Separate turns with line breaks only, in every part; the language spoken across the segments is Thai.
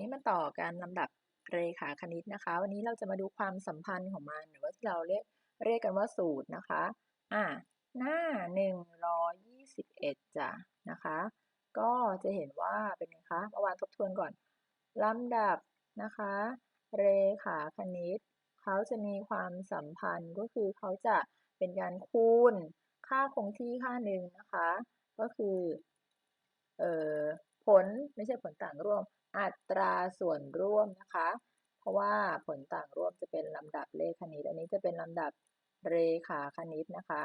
นี้มาต่อการลำดับเรขาคณิตนะคะ วันนี้เราจะมาดูความสัมพันธ์ของมัน หรือว่าที่เราเรียกเรียกกันว่าสูตรนะคะอ่าหน้า 121จ้ะนะคะ ก็จะเห็นว่าเป็นไงคะเมื่อวานทบทวนก่อนลำดับนะคะ เรขาคณิตเขาจะมีความสัมพันธ์ก็คือเขาจะเป็นการคูณค่าคงที่ค่าหนึ่งนะคะ ก็คือเอ่อผลไม่ใช่ผลต่างร่วม อัตราส่วนร่วมนะคะ เพราะว่าผลต่างร่วมจะเป็นลำดับเลขคณิต อันนี้จะเป็นลำดับเรขาคณิตนะคะ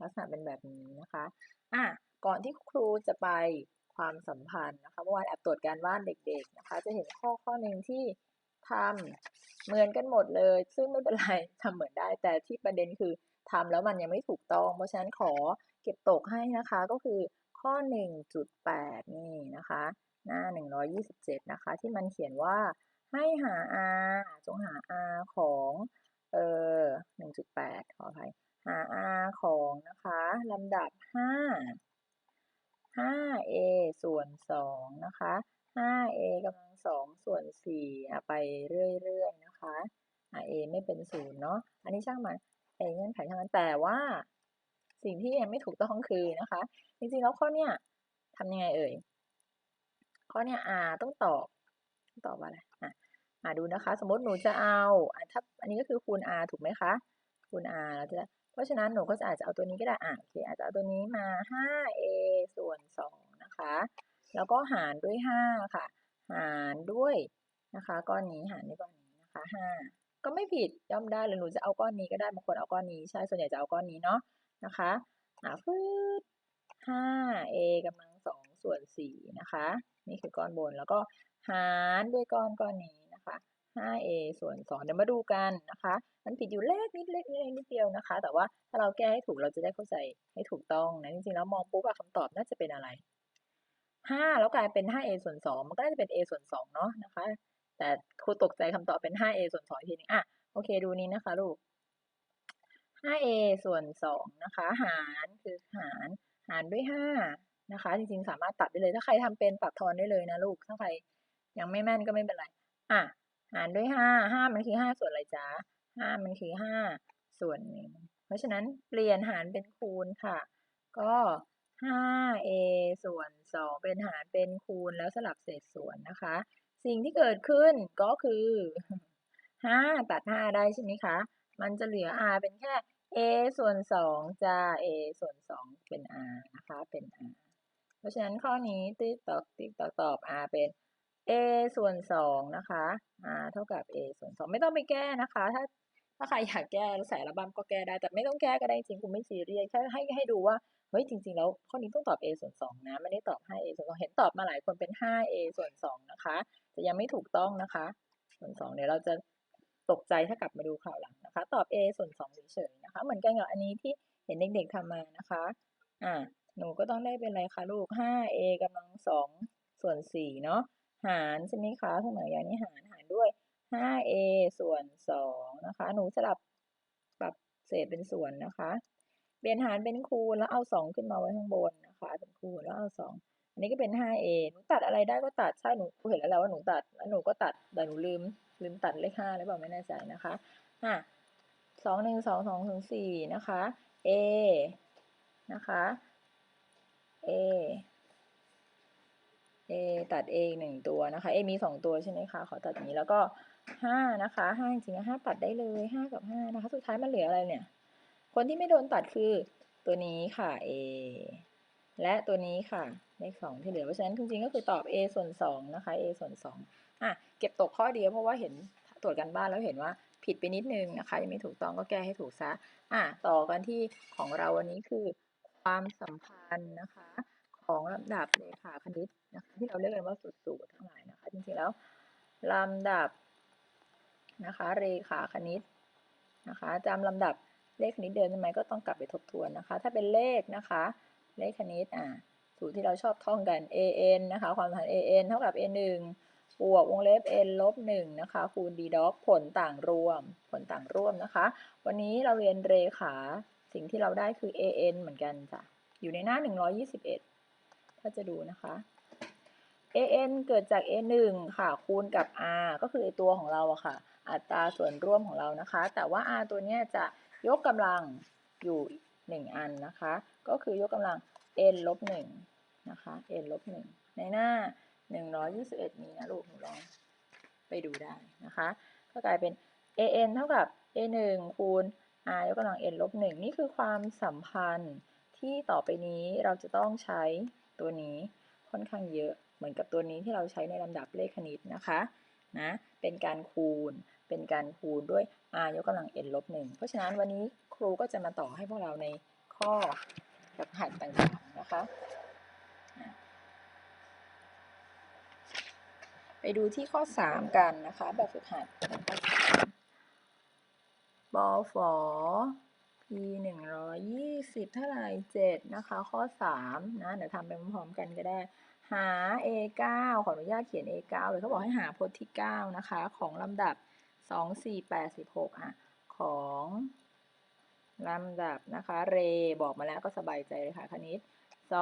ลักษณะเป็นแบบนี้นะคะอะก่อนที่ครูจะไปความสัมพันธ์นะคะเมื่อวานแอบตรวจการบ้านเด็กๆนะคะ จะเห็นข้อข้อหนึ่งที่ทำเหมือนกันหมดเลย ซึ่งไม่เป็นไรทำเหมือนได้ แต่ที่ประเด็นคือทำแล้วมันยังไม่ถูกต้อง เพราะฉะนั้นขอเก็บตกให้นะคะก็คือข้อ 1.8 นี่นะคะ หน้า 127 นะคะ ที่มันเขียนว่าให้หา r จงหา r ของเอ่อ1.8 ขออภัยหา r ของนะคะลำดับ 5 5a ส่วน 2 นะคะ 5a กำลัง 2 ส่วน4อ่ไปเรื่อยๆ นะคะ a ไม่เป็นศูนย์เนาะ อันนี้ช่างมันไอเงื่อนไขช่างมัน แต่ว่า สิ่งที่ยังไม่ถูกต้องคือนะคะ จริงๆแล้วข้อเนี้ยทำยังไงเอ่ย ข้อเนี้ย r ต้องตอบตอบว่าอะไรอะมาดูนะคะ สมมติหนูจะเอาอะถ้าอันนี้ก็คือคูณ r ถูกไหมคะ คูณ r แล้วจะเพราะฉะนั้นหนูก็จะอาจจะเอาตัวนี้ก็ได้อะโอเคอาจจะเอาตัวนี้มา 5a ส่วน2นะคะ แล้วก็หารด้วย 5 ค่ะ หารด้วยนะคะก้อนนี้หารด้วยก้อนนี้นะคะ 5 ก็ไม่ผิดย่อมได้หรือหนูจะเอาก้อนนี้ก็ได้บางคนเอาก้อนนี้ใช่ส่วนใหญ่จะเอาก้อนนี้เนาะนะคะอะฟืด 5a กำลัง2ส่วน4นะคะ นี่คือก้อนบน แล้วก็หารด้วยก้อนก้อนนี้นะคะ 5a ส่วน2เดี๋ยวมาดูกันนะคะ มันผิดอยู่เล็กนิดเล็กนิดเดียวนะคะ แต่ว่าถ้าเราแก้ให้ถูกเราจะได้เข้าใจให้ถูกต้องนะ จริงๆแล้วมองปุ๊บอะคำตอบน่าจะเป็นอะไร 5 แล้วกลายเป็น 5a ส่วน2มันก็น่าจะเป็น a ส่วน2เนาะนะคะ แต่ครูตกใจคำตอบเป็น 5a ส่วน2ทีนึงอะโอเคดูนี้นะคะลูก 5a ส่วน2นะคะ หารคือหารหารด้วย 5 นะคะ จริงๆ สามารถตัดได้เลย ถ้าใครทำเป็นตัดทอนได้เลยนะลูก ถ้าใครยังไม่แม่นก็ไม่เป็นไร อะ หารด้วย5 5มันคือ5ส่วนอะไรจ๊ะ5มันคือ5ส่วนหนึ่งเพราะฉะนั้นเปลี่ยนหารเป็นคูณค่ะ ก็ 5a ส่วน 2 เป็นหารเป็นคูณแล้วสลับเศษส่วนนะคะ สิ่งที่เกิดขึ้นก็คือ 5 ตัด 5 ได้ใช่ไหมคะ มันจะเหลือ r เป็นแค่ a ส่วน 2จ้า a ส่วน 2 เป็น r นะคะ เป็น r ราะฉะนั้นข้อนี้ติ๊กตอกติ๊กตอกตอบ r เป็น a ส่วน2นะคะ r เท่ากับ a ส่วน2ไม่ต้องไปแก้นะคะ ถ้าถ้าใครอยากแก้ใส่ระบำก็แก้ได้ แต่ไม่ต้องแก้ก็ได้จริงคุณไม่ซีเรียสแค่ให้ให้ดูว่าเฮ้ยจริง ๆ แล้วข้อนี้ต้องตอบ a ส่วน2นะไม่ได้ตอบ 5a ส่วน2เห็นตอบมาหลายคนเป็น 5a ส่วน2นะคะจะยังไม่ถูกต้องนะคะ ส่วน2เดี๋ยวเราจะตกใจถ้ากลับมาดูข่าวหลังนะคะ ตอบ a ส่วน2เฉยๆนะคะ เหมือนกันกับอันนี้ที่เห็นเด็กๆทำมานะคะอ่า หนูก็ต้องได้เป็นอะไรคะลูก 5a กำลัง2ส่วน4เนาะ หารใช่ไหมคะเสมออย่างนี้หารหารด้วย 5a ส่วน2นะคะ หนูสลับปรับเศษเป็นส่วนนะคะ เปลี่ยนหารเป็นคูณแล้วเอา 2 ขึ้นมาไว้ข้างบนนะคะ เป็นคูณแล้วเอา 2 อันนี้ก็เป็น 5a หนูตัดอะไรได้ก็ตัด ใช่ หนูเห็นแล้วแหละว่าหนูตัด แล้วหนูก็ตัด แต่หนูลืม ลืมตัดเลข5หรือเปล่าไม่แน่ใจนะคะอะสองหนึ่งสองสองถึงสี่นะคะ a นะคะ a a ตัด a หนึ่งตัวนะคะ a มีสองตัวใช่ไหมคะ ขอตัดนี้แล้วก็ห้านะคะห้าจริงๆห้าตัดได้เลยห้ากับห้านะคะ สุดท้ายมันเหลืออะไรเนี่ย คนที่ไม่โดนตัดคือตัวนี้ค่ะ a และตัวนี้ค่ะเลขสองที่เหลือ เพราะฉะนั้นจริงๆก็คือตอบ a ส่วนสองนะคะ a ส่วนสองอะเก็บตกข้อเดียวเพราะว่าเห็นตรวจกันบ้านแล้วเห็นว่าผิดไปนิดนึงนะคะ ยังไม่ถูกต้องก็แก้ให้ถูกซะอะต่อกันที่ของเราวันนี้คือ ความสัมพันธ์นะคะของลำดับเลขาคณิตนะคะที่เราเรียกกันว่าสูตรทั้งหลายนะคะจริงๆแล้วลำดับนะคะเรขาคณิตนะคะจำลำดับเลขคณิตเดิมได้ไหมก็ต้องกลับไปทบทวนนะคะ ถ้าเป็นเลขนะคะเลขคณิตอะสูตรที่เราชอบท่องกัน an นะคะความสัมพันธ์ an เท่ากับ a 1บวกวงเล็บ n ลบ1นะคะคูณ d ด็อกผลต่างรวมผลต่างร่วมนะคะ วันนี้เราเรียนเรขา สิ่งที่เราได้คือ an เหมือนกันจ้ะ อยู่ในหน้า 121 ถ้าจะดูนะคะ an เกิดจาก a 1 ค่ะ คูณกับ r ก็คือไอตัวของเราอะค่ะ อัตราส่วนร่วมของเรานะคะ แต่ว่า r ตัวเนี้ยจะยกกำลังอยู่ 1 อันนะคะ ก็คือยกกำลัง n ลบ1นะคะ n ลบ1ในหน้า 121 นี้นะลูกหนูลองไปดูได้นะคะ ก็กลายเป็น an เท่ากับ a 1 คูณ r ยกกำลัง n ลบ1นี่คือความสัมพันธ์ที่ต่อไปนี้เราจะต้องใช้ตัวนี้ค่อนข้างเยอะ เหมือนกับตัวนี้ที่เราใช้ในลำดับเลขคณิตนะคะนะเป็นการคูณ เป็นการคูณด้วย r ยกกำลัง n ลบ1เพราะฉะนั้นวันนี้ครูก็จะมาต่อให้พวกเราในข้อแบบหัดต่างๆนะคะไปดูที่ข้อ 3 กันนะคะ แบบฝึกหัดบอ ฝอ p 120เท่าไหร่7นะคะ ข้อ3นะ เดี๋ยวทำไปพร้อมๆกันก็ได้ หา a 9ขออนุญาตเขียน a 9เลยเขาบอกให้หาพจน์ที่ 9 นะคะ ของลำดับ 2 4 8 16 อะ ของลำดับนะคะ เร บอกมาแล้วก็สบายใจเลยค่ะคณิต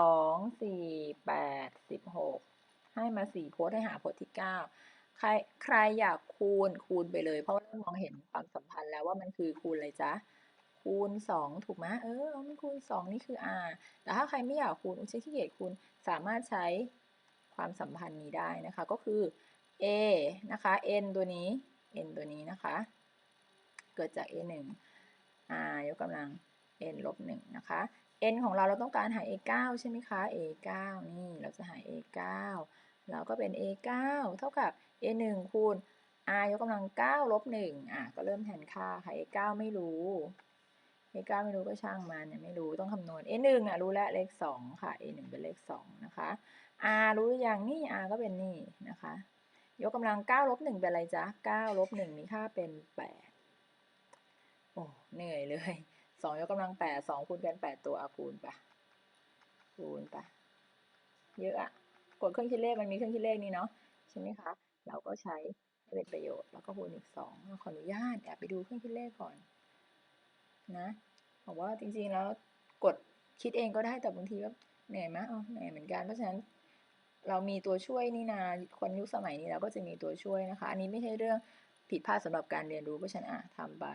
2 4 8 16 ให้มา4พจน์ให้หาพจน์ที่ 9 ใครใครอยากคูณคูณไปเลย เพราะเริ่มมองเห็นความสัมพันธ์แล้วว่ามันคือคูณอะไรจ๊ะคูณ 2 ถูกไหมเออมันคูณ 2 นี่คือ r แต่ถ้าใครไม่อยากคูณอุชิขี้เกียจคูณสามารถใช้ความสัมพันธ์นี้ได้นะคะ ก็คือ a นะคะ n ตัวนี้ n ตัวนี้นะคะ เกิดจาก a 1 r ยกกำลัง n ลบ1นะคะ n ของเราเราต้องการหา a 9ใช่ไหมคะ a 9นี่เราจะหา a 9 เราก็เป็น a 9เท่ากับ a 1คูณ r ยกกำลัง9ลบ1อะก็เริ่มแทนค่าค่ะ a 9ไม่รู้ a 9ไม่รู้ก็ช่างมันเนี่ยไม่รู้ต้องคำนวณ a 1อะรู้แล้วเลข2ค่ะ a 1เป็นเลข2นะคะ r รู้หรือยังนี่ r ก็เป็นนี่นะคะ ยกกำลัง9ลบ1เป็นอะไรจ๊ะ9ลบ1มีค่าเป็น 8 โอ้เหนื่อยเลย 2 ยกกำลัง 8 2คูณกัน 8 ตัวอาคูณไปคูณไปเยอะอะ กดเครื่องคิดเลขมันมีเครื่องคิดเลขนี่เนาะใช่ไหมคะ เราก็ใช้ให้เป็นประโยชน์ แล้วก็คูณอีก2ขออนุญาตแอบไปดูเครื่องคิดเลขก่อนนะบอกว่าจริงๆแล้วกดคิดเองก็ได้แต่บางทีก็เหนื่อยไหมอ๋อเหนื่อยเหมือนกันเพราะฉะนั้นเรามีตัวช่วยนี่นาคนยุคสมัยนี้เราก็จะมีตัวช่วยนะคะ อันนี้ไม่ใช่เรื่องผิดพลาดสำหรับการเรียนรู้เพราะฉะนั้นอะทำไป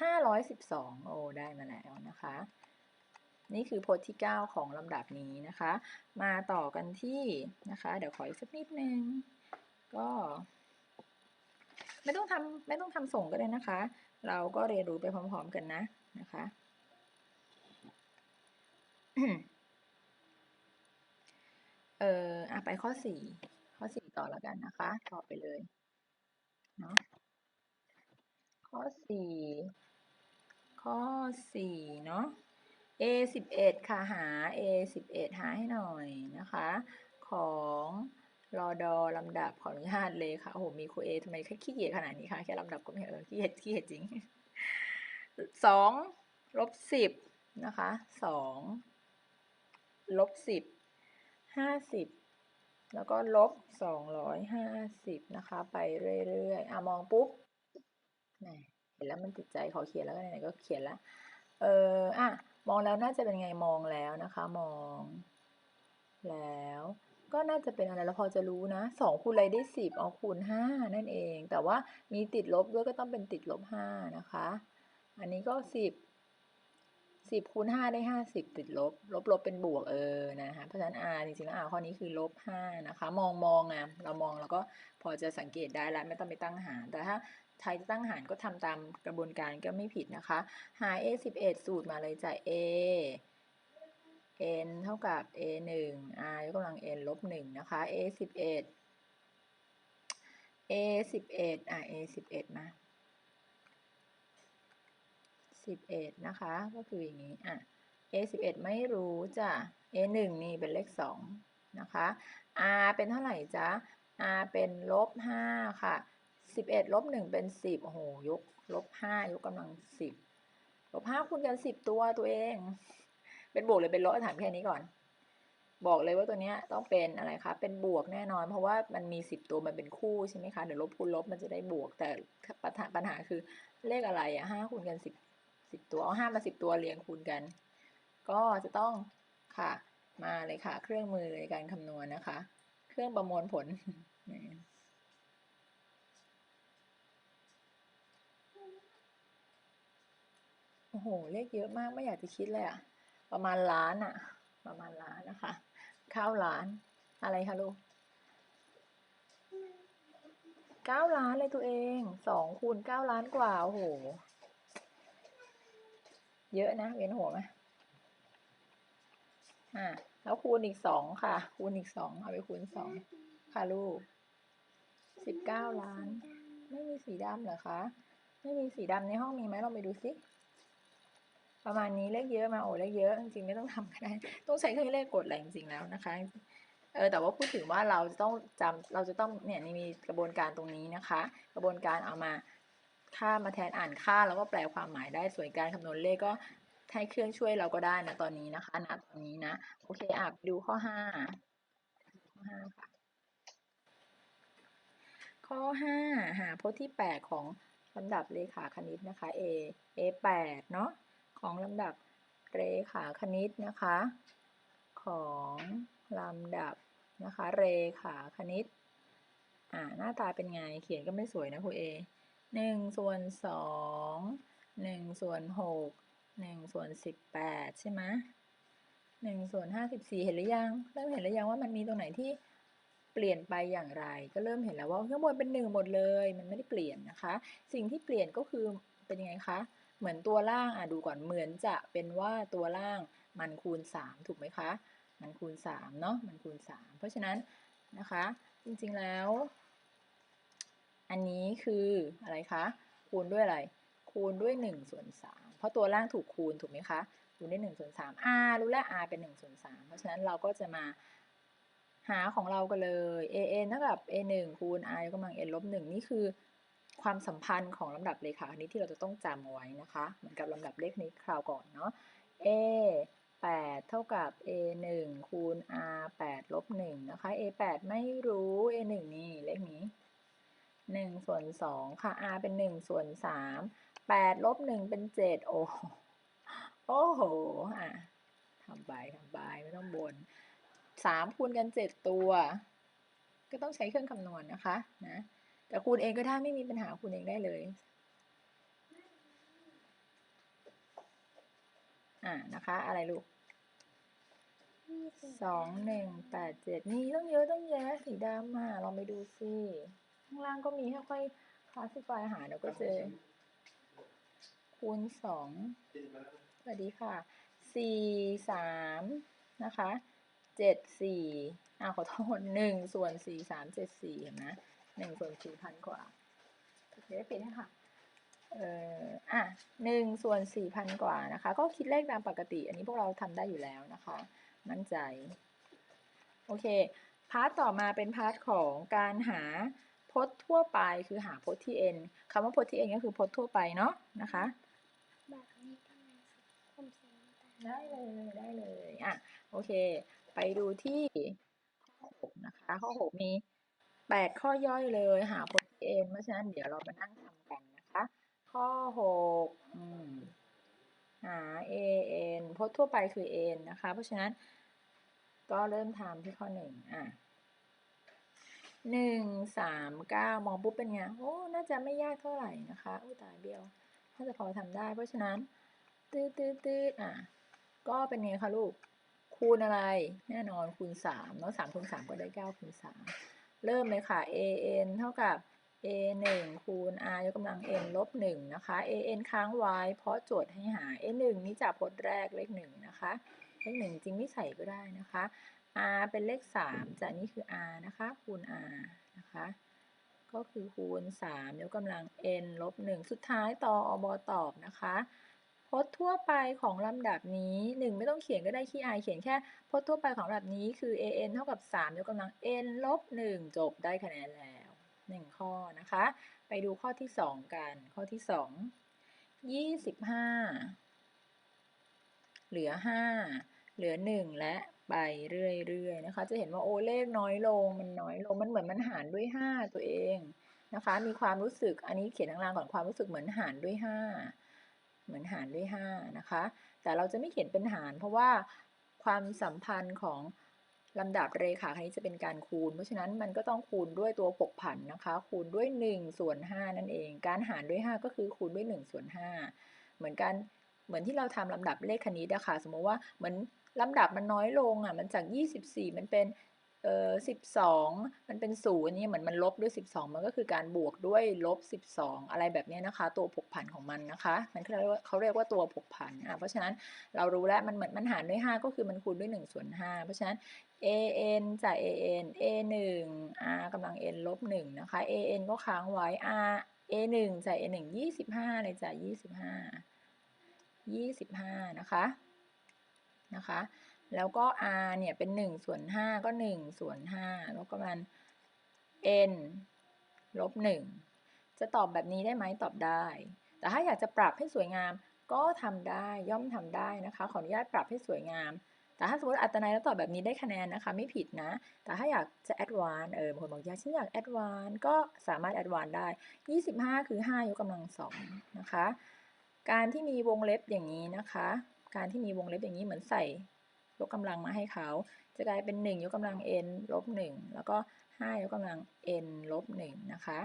ห้าร้อยสิบสองโอ้ได้มาแล้วนะคะ นี่คือพจน์ที่ 9 ของลำดับนี้นะคะ มาต่อกันที่นะคะ เดี๋ยวขออีกสักนิดนึง ก็ไม่ต้องทำไม่ต้องทำส่งก็ได้นะคะ เราก็เรียนรู้ไปพร้อม ๆ กันนะนะคะเอออะไปข้อสี่ข้อสี่ต่อแล้วกันนะคะ ต่อไปเลย เนาะข้อสี่ ข้อสี่เนาะ a สิบเอ็ดค่ะหา a สิบเอ็ดหาให้หน่อยนะคะ ของรอดอลำดับขออนุญาตเลยค่ะโอ้โหมีครูเอทำไมแค่ขี้เกียจขนาดนี้คะแค่ลำดับก็ไม่เออขี้เกียจขี้เกียจจริงสองลบสิบนะคะสองลบสิบห้าสิบแล้วก็ลบสองร้อยห้าสิบนะคะ ไปเรื่อยๆอะมองปุ๊บ เห็นแล้วมันติดใจขอเขียนแล้วกันไหนก็เขียนแล้วเอออะมองแล้วน่าจะเป็นไงมองแล้วนะคะ มอง แล้ว ก็น่าจะเป็นอะไรเราพอจะรู้นะสองคูณอะไรได้สิบเอาคูณห้านั่นเอง แต่ว่ามีติดลบด้วยก็ต้องเป็นติดลบห้านะคะ อันนี้ก็สิบสิบคูณห้าได้ห้าสิบติดลบ ลบลบเป็นบวกเออนะคะเพราะฉะนั้น r จริงๆแล้ว r ข้อนี้คือลบห้านะคะ มองมองอะเรามองแล้วก็พอจะสังเกตได้แล้วไม่ต้องไปตั้งหารแต่ถ้า ใครจะตั้งหารก็ทำตามกระบวนการก็ไม่ผิดนะคะ หา a สิบเอ็ดสูตรมาเลยจาก a n เท่ากับ a หนึ่ง r ยกกำลัง n ลบหนึ่งนะคะ a สิบเอ็ด a สิบเอ็ดอะ a สิบเอ็ดมาสิบเอ็ดนะคะ ก็คืออย่างนี้อะ a สิบเอ็ดไม่รู้จ้ะ a หนึ่งนี่เป็นเลขสองนะคะ r เป็นเท่าไหร่จ๊ะ r เป็นลบห้าค่ะ สิบเอ็ดลบหนึ่งเป็นสิบโอ้โหยกลบห้ายกกำลังสิบลบห้าคูณกันสิบตัวตัวเอง เป็นบวกหรือเป็นลบถามแค่นี้ก่อน บอกเลยว่าตัวนี้ต้องเป็นอะไรคะเป็นบวกแน่นอน เพราะว่ามันมีสิบตัวมันเป็นคู่ใช่ไหมคะเดี๋ยวลบคูณลบมันจะได้บวก แต่ปัญหาปัญหาคือเลขอะไรอะห้าคูณกันสิบสสิบตัวเอาห้ามาสิบตัวเรียงคูณกัน ก็จะต้องค่ะมาเลยค่ะ เครื่องมือในการคำนวณนะคะ เครื่องประมวลผล โอ้โห เลขเยอะมากไม่อยากจะคิดเลยอะประมาณล้านอะประมาณล้านนะคะ ข้าวล้าน อะไรคะลูกเก้าล้านเลยตัวเองสองคูณเก้าล้านกว่า โอ้โห เยอะนะเวียนหัวไหมอ่าแล้วคูณอีกสองค่ะ คูณอีกสองเอาไปคูณสองค่ะลูกสิบเก้าล้าน ไม่มีสีดำเหรอคะ ไม่มีสีดำในห้องมีไหมลองไปดูสิ ประมาณนี้เลขเยอะมาโอ้เลขเยอะจริงๆไม่ต้องทำก็ได้ต้องใช้เครื่องเลขกดอะไรจริงๆแล้วนะคะเออแต่ว่าพูดถึงว่าเราจะต้องจำเราจะต้องเนี่ยนี่มีกระบวนการตรงนี้นะคะ กระบวนการเอามาค่ามาแทนอ่านค่าแล้วก็แปลความหมายได้ส่วนการคำนวณเลขก็ให้เครื่องช่วยเราก็ได้นะตอนนี้นะคะณตอนนี้นะโอเคอะไปดูข้อห้าข้อห้าค่ะข้อห้าหาพจน์ที่แปดของลำดับเลขาคณิตนะคะ A A แปดเนาะ ของลำดับเรขาคณิตนะคะ ของลำดับนะคะ เรขาคณิตอ่าหน้าตาเป็นไงเขียนก็ไม่สวยนะครูเอหนึ่งส่วนสองหนึ่งส่วนหกหนึ่งส่วนสิบแปดใช่ไหมหนึ่งส่วนห้าสิบสี่เห็นหรือยัง เริ่มเห็นหรือยังว่ามันมีตรงไหนที่เปลี่ยนไปอย่างไร ก็เริ่มเห็นแล้วว่าข้างบนเป็นหนึ่งหมดเลย มันไม่ได้เปลี่ยนนะคะ สิ่งที่เปลี่ยนก็คือเป็นยังไงคะ เหมือนตัวล่างอะดูก่อนเหมือนจะเป็นว่าตัวล่างมันคูณสามถูกไหมคะ มันคูณสามเนาะมันคูณสามเพราะฉะนั้นนะคะจริงๆแล้ว อันนี้คืออะไรคะคูณด้วยอะไร คูณด้วย1ส่วน3เพราะตัวล่างถูกคูณถูกไหมคะคูณด้วย1ส่วน3 r รู้แล้ว r เป็น1ส่วน3เพราะฉะนั้นเราก็จะมาหาของเรากันเลย an เท่ากับ a 1คูณ r ยกกำลัง n ลบ1นี่คือ ความสัมพันธ์ของลำดับเลขาคณิตที่เราจะต้องจำเอาไว้นะคะ เหมือนกับลำดับเลขนี้คราวก่อนเนาะ a 8 เท่ากับ a 1คูณ r 8ลบ1นะคะ a 8ไม่รู้ a 1นี่เลขนี้1ส่วน2ค่ะ r เป็น1ส่วน3 8ลบ1เป็น 7 โอ้โอ้โหอะทำไปทำไปไม่ต้องบน3คูณกัน 7 ตัว ก็ต้องใช้เครื่องคำนวณนนะคะนะ แต่คูณเองก็ได้ไม่มีปัญหาคูณเองได้เลยอ่านะคะ อะไรลูกสองหนึ่งแปดเจ็ดนี่ต้องเยอะต้องแยะสีดำอะลองไปดูสิข้างล่างก็มีให้ค่อยคลาสสิฟายหาเดี๋ยวก็เจอ คูณสองสวัสดีค่ะสี่สามนะคะเจ็ดสี่อ่าขอโทษหนึ่งส่วนสี่สามเจ็ดสี่เห็นไหม หนึ่งส่วนสี่พันกว่าโอเคปิดให้ค่ะเอ่ออะหนึ่งส่วนสี่พันกว่านะคะ ก็คิดเลขตามปกติ อันนี้พวกเราทำได้อยู่แล้วนะคะ มั่นใจ โอเค พาร์ทต่อมาเป็นพาร์ทของการหาพจน์ทั่วไปคือหาพจน์ที่ n คำว่าพจน์ที่ n ก็คือพจน์ทั่วไปเนาะนะคะ
แบบนี้ทำไมผมเสียงตา
ได้เลยได้เลยอะโอเค ไปดูที่ข้อหกนะคะ ข้อหกมี แปดข้อย่อยเลยหาพจน์ที่ n เพราะฉะนั้นเดี๋ยวเรามานั่งทำกันนะคะ ข้อหกอืมหา a n พจน์ทั่วไปคือ n นะคะ เพราะฉะนั้นก็เริ่มทำที่ข้อหนึ่งอะหนึ่งสามเก้ามองปุ๊บเป็นไงโอ้น่าจะไม่ยากเท่าไหร่นะคะอุ้ยตายเบี้ยวน่าจะพอทำได้ เพราะฉะนั้นตืดตืดตืดอะ ก็เป็นไงคะลูก คูณอะไร แน่นอนคูณสามเนาะสามคูณสามก็ได้เก้าคูณสาม เริ่มเลยค่ะ a n เท่ากับ a 1คูณ r ยกกำลัง n ลบ1นะคะ a n ค้างไว้ เพราะโจทย์ให้หา a 1นี่จากพจน์แรกเลข1นะคะ เลข1จริงไม่ใส่ก็ได้นะคะ r เป็นเลข3จากนี้คือ r นะคะคูณ r นะคะ ก็คือคูณ3ยกกำลัง n ลบ1สุดท้ายต่ออบตอบนะคะ พจน์ทั่วไปของลำดับนี้ 1 ไม่ต้องเขียนก็ได้ขี้อายเขียนแค่พจน์ทั่วไปของลำดับนี้คือ an เท่ากับ 3 ยกกำลัง n ลบ 1 จบได้คะแนนแล้ว 1 ข้อนะคะ ไปดูข้อที่ 2 กัน ข้อที่ 2 25 เหลือ 5 เหลือ 1 และไปเรื่อยๆนะคะ จะเห็นว่าโอเลขน้อยลงมันน้อยลงมันเหมือนมันหารด้วย 5 ตัวเองนะคะ มีความรู้สึกอันนี้เขียนข้างล่างก่อนความรู้สึกเหมือนหารด้วย 5 เหมือนหารด้วย5นะคะ แต่เราจะไม่เขียนเป็นหาร เพราะว่าความสัมพันธ์ของลำดับเรขาคณิตจะเป็นการคูณ เพราะฉะนั้นมันก็ต้องคูณด้วยตัวผกผันนะคะ คูณด้วย 1 ส่วน 5 นั่นเอง การหารด้วย 5 ก็คือคูณด้วย 1 ส่วน 5 เหมือนกันเหมือนที่เราทำลำดับเลขคณิตอะคะสมมติว่าเหมือนลำดับมันน้อยลงอะมันจาก 24 มันเป็น เอ่อ12มันเป็นศูนย์นี่เหมือนมันลบด้วย 12 มันก็คือการบวกด้วยลบ 12 อะไรแบบนี้นะคะ ตัวผกผันของมันนะคะ มันเขาเรียกว่าเขาเรียกว่าตัวผกผันอะเพราะฉะนั้นเรารู้แล้วมันเหมือนมันหารด้วย 5 ก็คือมันคูณด้วย1ส่วน5เพราะฉะนั้น an จาก an a 1 r กำลัง n ลบ1นะคะ an ก็ค้างไว้ r a 1จาก a 1 25 เลยจาก25 25 นะคะนะคะ แล้วก็ r เนี่ยเป็น1ส่วน5ก็1ส่วน5แล้วก็มัน n ลบ1จะตอบแบบนี้ได้ไหมตอบได้ แต่ถ้าอยากจะปรับให้สวยงามก็ทำได้ย่อมทำได้นะคะ ขออนุญาตปรับให้สวยงาม แต่ถ้าสมมติอัตนัยแล้วตอบแบบนี้ได้คะแนนนะคะ ไม่ผิดนะ แต่ถ้าอยากจะแอดวานเออบางคนบอกอยากฉันอยากแอดวานก็สามารถแอดวานได้ 25 คือ 5 ยกกำลังสองนะคะ การที่มีวงเล็บอย่างนี้นะคะ การที่มีวงเล็บอย่างนี้เหมือนใส่ ยกกำลังมาให้เขา จะกลายเป็น 1 ยกกำลัง n ลบ1แล้วก็ 5 ยกกำลัง n ลบ1นะคะ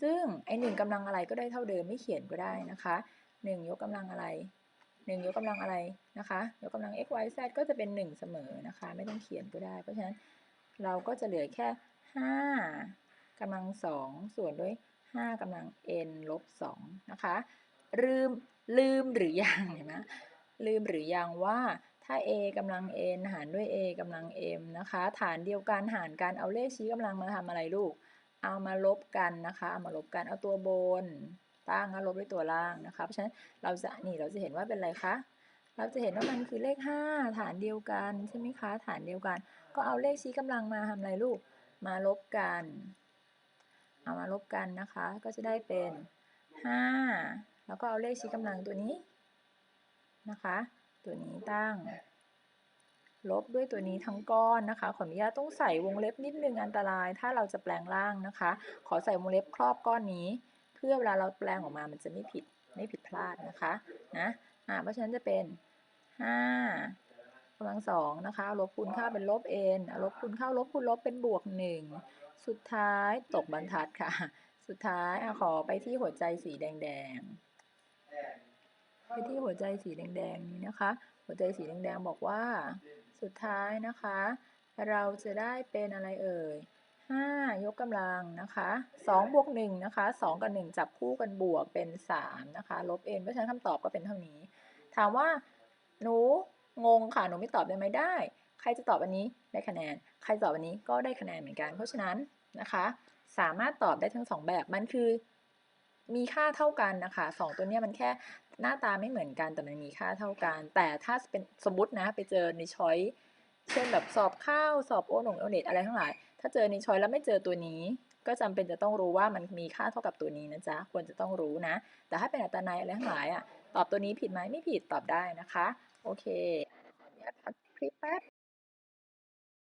ซึ่งไอ1กำลังอะไรก็ได้เท่าเดิมไม่เขียนก็ได้นะคะ 1 ยกกำลังอะไร 1 ยกกำลังอะไรนะคะ ยกกำลัง x y z ก็จะเป็น 1 เสมอนะคะ ไม่ต้องเขียนก็ได้ เพราะฉะนั้นเราก็จะเหลือแค่ 5กำลัง 2 ส่วนด้วย 5กำลัง n ลบ2นะคะลืมลืมหรือยังเห็นไหมลืมหรือยังว่า ถ้า a กำลัง n หารด้วย a กำลัง m นะคะ ฐานเดียวกันหารกันเอาเลขชี้กำลังมาทำอะไรลูก เอามาลบกันนะคะ เอามาลบกันเอาตัวบนตั้งแล้วลบด้วยตัวล่างนะคะ เพราะฉะนั้นเราจะนี่เราจะเห็นว่าเป็นอะไรคะ เราจะเห็นว่ามันคือเลข 5 ฐานเดียวกันใช่ไหมคะ ฐานเดียวกัน ก็เอาเลขชี้กำลังมาทำอะไรลูก มาลบกัน เอามาลบกันนะคะ ก็จะได้เป็น 5 แล้วก็เอาเลขชี้กำลังตัวนี้นะคะ ตัวนี้ตั้ง ลบด้วยตัวนี้ทั้งก้อนนะคะ ขออนุญาตต้องใส่วงเล็บนิดนึงอันตราย ถ้าเราจะแปลงร่างนะคะ ขอใส่วงเล็บครอบก้อนนี้ เพื่อเวลาเราแปลงออกมามันจะไม่ผิดไม่ผิดพลาดนะคะนะอ่าเพราะฉะนั้นจะเป็น5กำลังสองนะคะลบคูณเข้าเป็นลบ n เอาลบคูณเข้าลบคูณลบเป็นบวก1สุดท้ายตกบรรทัดค่ะ สุดท้ายอขอไปที่หัวใจสีแดงๆ ไปที่หัวใจสีแดงๆนี้นะคะ หัวใจสีแดงๆบอกว่า สุดท้ายนะคะ เราจะได้เป็นอะไรเอ่ย5ยกกำลังนะคะ2บวก1นะคะ2 กับ 1 จับคู่กันบวกเป็น 3 นะคะ ลบ n เพราะฉะนั้นคำตอบก็เป็นเท่านี้ ถามว่า หนูงงค่ะ หนูไม่ตอบได้ไหมได้ ใครจะตอบอันนี้ได้คะแนน ใครตอบอันนี้ก็ได้คะแนนเหมือนกัน เพราะฉะนั้นนะคะ สามารถตอบได้ทั้งสองแบบ มันคือ มีค่าเท่ากันนะคะสองตัวนี้มันแค่ หน้าตาไม่เหมือนกันแต่มันมีค่าเท่ากัน แต่ถ้าเป็นสมมตินะไปเจอในช้อยเช่นแบบสอบข้าวสอบโอหนงโอเน็ตอะไรทั้งหลาย ถ้าเจอในช้อยแล้วไม่เจอตัวนี้ ก็จำเป็นจะต้องรู้ว่ามันมีค่าเท่ากับตัวนี้นะจ๊ะควรจะต้องรู้นะ แต่ถ้าเป็นอัตนายอะไรทั้งหลายอะตอบตัวนี้ผิดไหมไม่ผิดตอบได้นะคะ โอเคเดี๋ยวพักคลิปแป๊บ